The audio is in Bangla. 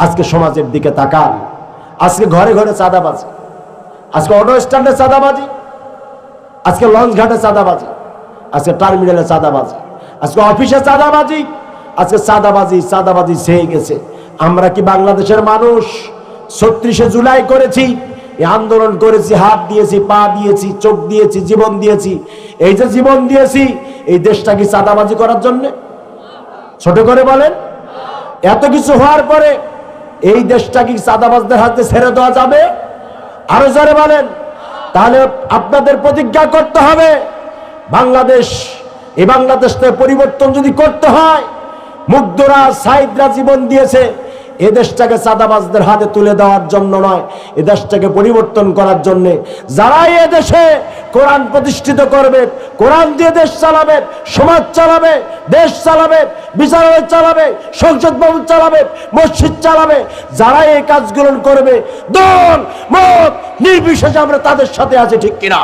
আজকে সমাজের দিকে তাকান। আজকে ঘরে ঘরে চাঁদাবাজি। আজকে অটো স্ট্যান্ডে চাঁদাবাজি। আজকে লঞ্চ ঘাটে চাঁদাবাজি। আজকে টার্মিনালে চাঁদাবাজি। আজকে অফিসে চাঁদাবাজি। আজকে চাঁদাবাজি চাঁদাবাজি সেয়ে গেছে। আমরা কি বাংলাদেশের মানুষ? ছত্রিশে জুলাই করেছি। আন্দোলন করেছি, হাত দিয়েছি, পা দিয়েছি, চোখ দিয়েছি, জীবন দিয়েছি। এই যে জীবন দিয়েছি, এই দেশটা কি চাঁদাবাজি করার জন্য? ছোট করে বলেন। এত কিছু হওয়ার পরে এই দেশটা কি চাঁদাবাজদের হাতে ছেড়ে দেওয়া যাবে? আরও জোরে বলেন। তাহলে আপনাদের প্রতিজ্ঞা করতে হবে। বাংলাদেশ, এই বাংলাদেশটা পরিবর্তন যদি করতে হয়, মুগ্ধরা, সাইদরা জীবন দিয়েছে। এ দেশটাকে চাঁদাবাজদের হাতে তুলে দেওয়ার জন্য নয়, এ দেশটাকে পরিবর্তন করার জন্য। যারাই এ দেশে কোরআন প্রতিষ্ঠিত করবে, কোরআন দিয়ে দেশ চালাবে, সমাজ চালাবে, দেশ চালাবে, বিচারালয় চালাবে, সংসদ ভবন চালাবে, মসজিদ চালাবে যারা এই কাজগুলো করবে, দল, মত, নির্বিশেষে আমরা তাদের সাথে আছি, ঠিক কিনা?